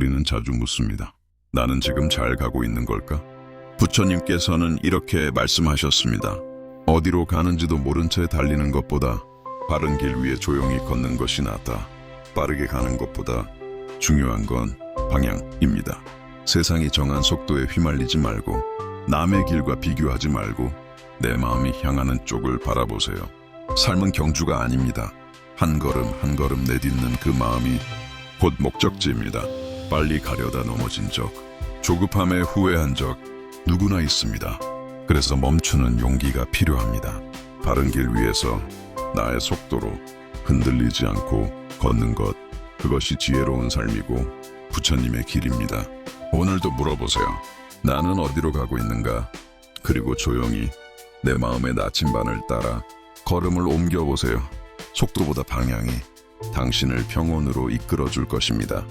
우리는 자주 묻습니다. 나는 지금 잘 가고 있는 걸까? 부처님께서는 이렇게 말씀하셨습니다. 어디로 가는지도 모른 채 달리는 것보다 바른 길 위에 조용히 걷는 것이 낫다. 빠르게 가는 것보다 중요한 건 방향입니다. 세상이 정한 속도에 휘말리지 말고 남의 길과 비교하지 말고 내 마음이 향하는 쪽을 바라보세요. 삶은 경주가 아닙니다. 한 걸음 한 걸음 내딛는 그 마음이 곧 목적지입니다. 빨리 가려다 넘어진 적, 조급함에 후회한 적 누구나 있습니다. 그래서 멈추는 용기가 필요합니다. 바른 길 위에서 나의 속도로 흔들리지 않고 걷는 것, 그것이 지혜로운 삶이고 부처님의 길입니다. 오늘도 물어보세요. 나는 어디로 가고 있는가? 그리고 조용히 내 마음의 나침반을 따라 걸음을 옮겨보세요. 속도보다 방향이 당신을 평온으로 이끌어 줄 것입니다.